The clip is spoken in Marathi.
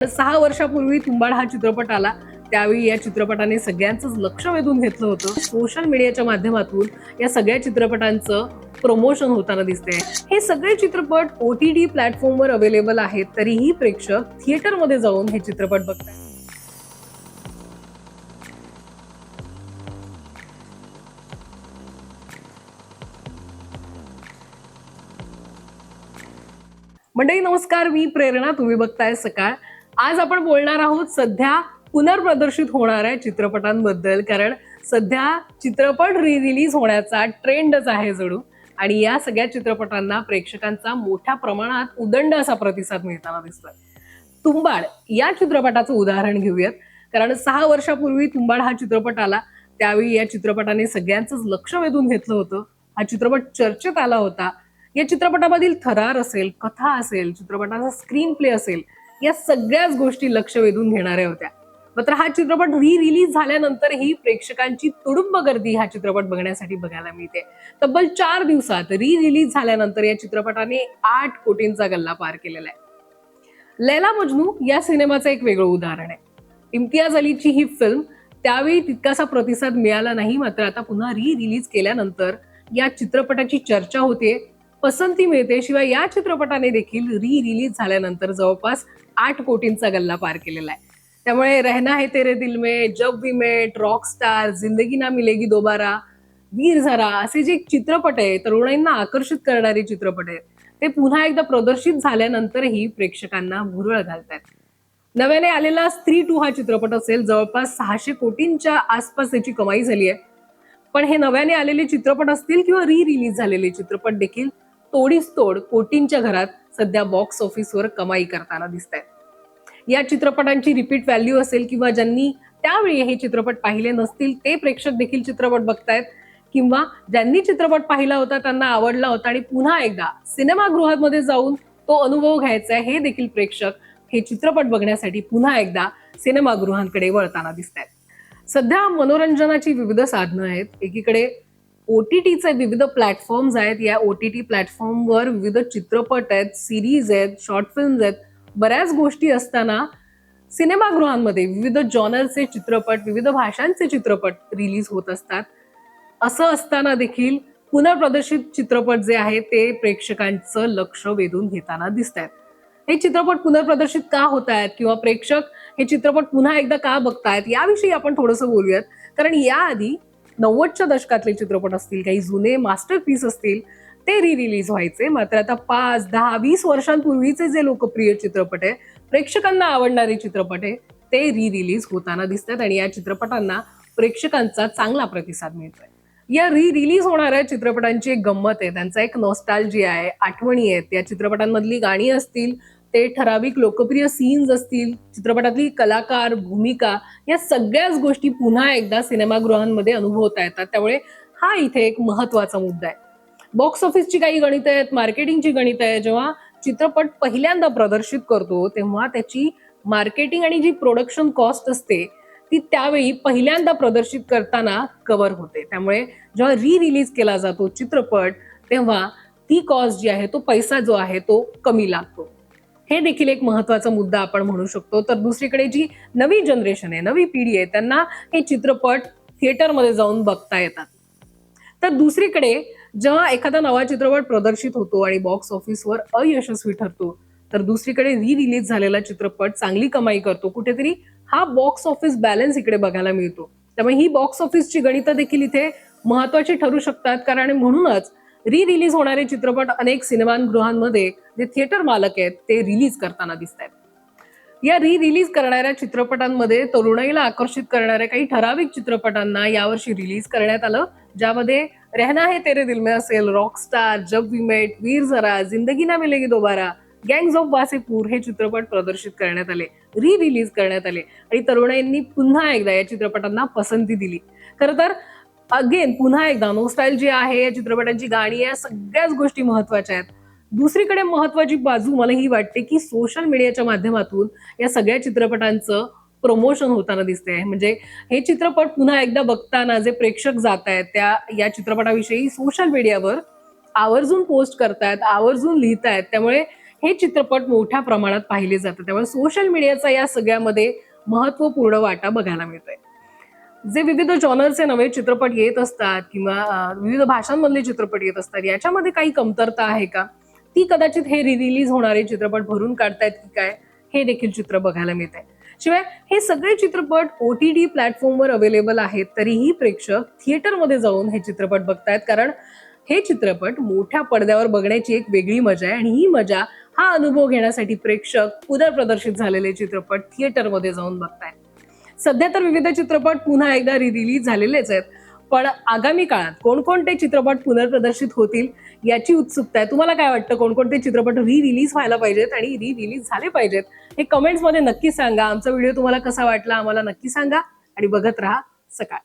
सहा वर्षापूर्वी तुंबाड हा चित्रपट आला. त्यावेळी या चित्रपटाने सगळ्यांचंच लक्ष वेधून घेतलं होतं. सोशल मीडियाच्या माध्यमातून या सगळ्या चित्रपटांचं प्रमोशन होताना दिसतंय. हे सगळे चित्रपट ओ टी टी प्लॅटफॉर्मवर अवेलेबल आहेत. तरीही प्रेक्षक थिएटरमध्ये जाऊन हे चित्रपट बघतात. मंडळी नमस्कार. मी प्रेरणा. तुम्ही बघताय सकाळ. आज आपण बोलणार आहोत सध्या पुनर्प्रदर्शित होणाऱ्या चित्रपटांबद्दल कारण सध्या चित्रपट री रिलीज होण्याचा ट्रेंडच आहे जणू. आणि या सगळ्या चित्रपटांना प्रेक्षकांचा मोठ्या प्रमाणात उदंड असा प्रतिसाद मिळताना दिसतोय. तुंबाड या चित्रपटाचं उदाहरण घेऊयात. कारण सहा वर्षापूर्वी तुंबाड हा चित्रपट आला. त्यावेळी या चित्रपटाने सगळ्यांचंच लक्ष वेधून घेतलं होतं. हा चित्रपट चर्चेत आला होता. या चित्रपटामधील थरार असेल कथा असेल चित्रपटाचा स्क्रीन प्ले असेल या सगळ्याच गोष्टी लक्ष वेधून घेणाऱ्या होत्या. मात्र हा चित्रपट री रिलीज झाल्यानंतरही प्रेक्षकांची तुडुंब गर्दी हा चित्रपट बघण्यासाठी बघायला मिळते. तब्बल चार दिवसात री रिलीज झाल्यानंतर या चित्रपटाने आठ कोटींचा गल्ला पार केलेला आहे. लैला मजनू या सिनेमाचं एक वेगळं उदाहरण आहे. इम्तियाज अलीची ही फिल्म त्यावेळी तितकासा प्रतिसाद मिळाला नाही मात्र आता पुन्हा री रिलीज केल्यानंतर या चित्रपटाची चर्चा होते. पसंती मिळते. शिवाय या चित्रपटाने देखील री रिलीज झाल्यानंतर जवळपास आठ कोटींचा गल्ला पार केलेला आहे. त्यामुळे रहना है तेरे दिल में जब वी मेट रॉक स्टार जिंदगी ना मिलेगी दोबारा वीर झरा असे जे चित्रपट आहे तरुणाईंना आकर्षित करणारे चित्रपट आहेत ते पुन्हा एकदा प्रदर्शित झाल्यानंतरही प्रेक्षकांना भुरळ घालतात नव्याने आलेला स्त्री टू हा चित्रपट असेल जवळपास सहाशे कोटींच्या आसपास त्याची कमाई झाली आहे. पण हे नव्याने आलेले चित्रपट असतील किंवा री रिलीज झालेले चित्रपट देखील तोडीस तोड कोटींच्या घरात सध्या बॉक्स ऑफिसवर कमाई करताना दिसत आहेत या चित्रपटांची रिपीट व्हॅल्यू असेल किंवा ज्यांनी त्यावेळी हे चित्रपट पाहिले नसतील ते प्रेक्षक देखील चित्रपट बघतायत. किंवा ज्यांनी चित्रपट पाहिला होता त्यांना आवडला होता आणि पुन्हा एकदा सिनेमागृहामध्ये जाऊन तो अनुभव घ्यायचा आहे हे देखील प्रेक्षक हे चित्रपट बघण्यासाठी पुन्हा एकदा सिनेमागृहांकडे वळताना दिसत आहेत सध्या मनोरंजनाची विविध साधनं आहेत. एकीकडे ओ टी टीचे विविध प्लॅटफॉर्म्स आहेत. या ओ टी टी प्लॅटफॉर्मवर विविध चित्रपट आहेत सिरीज आहेत शॉर्ट फिल्म्स आहेत. बऱ्याच गोष्टी असताना सिनेमागृहांमध्ये विविध जॉनरचे चित्रपट विविध भाषांचे चित्रपट रिलीज होत असतात. असं असताना देखील पुनर्प्रदर्शित चित्रपट जे आहेत ते प्रेक्षकांचं लक्ष वेधून घेताना दिसत आहेत हे चित्रपट पुनर्प्रदर्शित का होत आहेत किंवा प्रेक्षक हे चित्रपट पुन्हा एकदा का बघतायत याविषयी आपण थोडंसं बोलूयात. कारण याआधी नव्वदच्या दशकातले चित्रपट असतील काही जुने मास्टरपीस असतील ते री रिलीज व्हायचे. मात्र आता पाच दहा वीस वर्षांपूर्वीचे जे लोकप्रिय चित्रपट आहे प्रेक्षकांना आवडणारे चित्रपट आहे ते री रिलीज होताना दिसतात आणि या चित्रपटांना प्रेक्षकांचा चांगला प्रतिसाद मिळतोय. या री रिलीज होणाऱ्या चित्रपटांची एक गंमत आहे. त्यांचा एक नॉस्टॅल्जी आहे आठवणी आहेत. या चित्रपटांमधली गाणी असतील ते ठराविक लोकप्रिय सीन्स असतील चित्रपटातली कलाकार भूमिका या सगळ्याच गोष्टी पुन्हा एकदा सिनेमागृहांमध्ये अनुभवता येतात. त्यामुळे हा इथे एक महत्त्वाचा मुद्दा आहे. बॉक्स ऑफिसची काही गणित आहेत मार्केटिंगची गणित आहे जेव्हा चित्रपट पहिल्यांदा प्रदर्शित करतो तेव्हा त्याची मार्केटिंग आणि जी प्रोडक्शन कॉस्ट असते ती त्यावेळी पहिल्यांदा प्रदर्शित करताना कव्हर होते. त्यामुळे जेव्हा री रिलीज केला जातो चित्रपट तेव्हा ती कॉस्ट जी आहे तो पैसा जो आहे तो कमी लागतो. हे देखील एक महत्त्वाचा मुद्दा आपण म्हणू शकतो. तर दुसरीकडे जी नवी जनरेशन आहे नवी पिढी आहे त्यांना हे चित्रपट थिएटरमध्ये जाऊन बघता येतात. तर दुसरीकडे जेव्हा एखादा नवा चित्रपट प्रदर्शित होतो आणि बॉक्स ऑफिसवर अयशस्वी ठरतो तर दुसरीकडे री रिलीज झालेला चित्रपट चांगली कमाई करतो. कुठेतरी हा बॉक्स ऑफिस बॅलन्स इकडे बघायला मिळतो. त्यामुळे ही बॉक्स ऑफिसची गणितं देखील इथे महत्वाची ठरू शकतात. कारण म्हणूनच री रिलीज होणारे चित्रपट अनेक सिनेमागृहांमध्ये जे थिएटर मालक आहेत ते रिलीज करताना दिसत आहेत या री रिलीज करणाऱ्या चित्रपटांमध्ये तरुणाईला आकर्षित करणाऱ्या काही ठराविक चित्रपटांना यावर्षी रिलीज करण्यात आलं ज्यामध्ये रहना है तेरे दिल में असेल रॉकस्टार जब वी मेट वीर जरा जिंदगी ना मिलेगी दोबारा गँग्स ऑफ वासेपूर हे चित्रपट प्रदर्शित करण्यात आले री रिलीज करण्यात आले. आणि तरुणाईंनी पुन्हा एकदा या चित्रपटांना पसंती दिली. खरं तर अगेन पुन्हा एकदा नोस्टाईल जी आहे या चित्रपटांची गाणी या सगळ्याच गोष्टी महत्त्वाच्या आहेत. दुसरीकडे महत्वाची बाजू मला ही वाटते की सोशल मीडियाच्या माध्यमातून या सगळ्या चित्रपटांचं प्रमोशन होताना दिसते म्हणजे हे चित्रपट पुन्हा एकदा बघताना जे प्रेक्षक जात आहेत त्या या चित्रपटाविषयी सोशल मीडियावर आवर्जून पोस्ट करतायत आवर्जून लिहितायत. त्यामुळे हे चित्रपट मोठ्या प्रमाणात पाहिले जातात. त्यामुळे सोशल मीडियाचा या सगळ्यामध्ये महत्त्वपूर्ण वाटा बघायला मिळतोय. जे विविध जॉनरचे नवे चित्रपट येत असतात किंवा विविध भाषांमधले चित्रपट येत असतात याच्यामध्ये काही कमतरता आहे का? ती कदाचित हे रिलीज होणारे चित्रपट भरून काढतायत की काय हे देखील चित्र बघायला मिळत आहे शिवाय हे सगळे चित्रपट ओ टी डी प्लॅटफॉर्मवर अवेलेबल आहेत तरीही प्रेक्षक थिएटरमध्ये जाऊन हे चित्रपट बघतायत. कारण हे चित्रपट मोठ्या पडद्यावर बघण्याची एक वेगळी मजा आहे आणि ही मजा हा अनुभव घेण्यासाठी प्रेक्षक पुनर्प्रदर्शित झालेले चित्रपट थिएटरमध्ये जाऊन बघतायत. सध्या तर विविध चित्रपट पुन्हा एकदा रिलीज झालेलेच आहेत. पण आगामी काळात कोणकोणते चित्रपट पुनर्प्रदर्शित होतील याची उत्सुकता आहे. तुम्हाला काय वाटतं? कोणकोणते चित्रपट री रिलीज व्हायला पाहिजेत आणि री रिलीज झाले पाहिजेत? हे कमेंट्समध्ये नक्की सांगा. आमचा व्हिडिओ तुम्हाला कसा वाटला? आम्हाला नक्की सांगा. आणि बघत राहा सकाळ.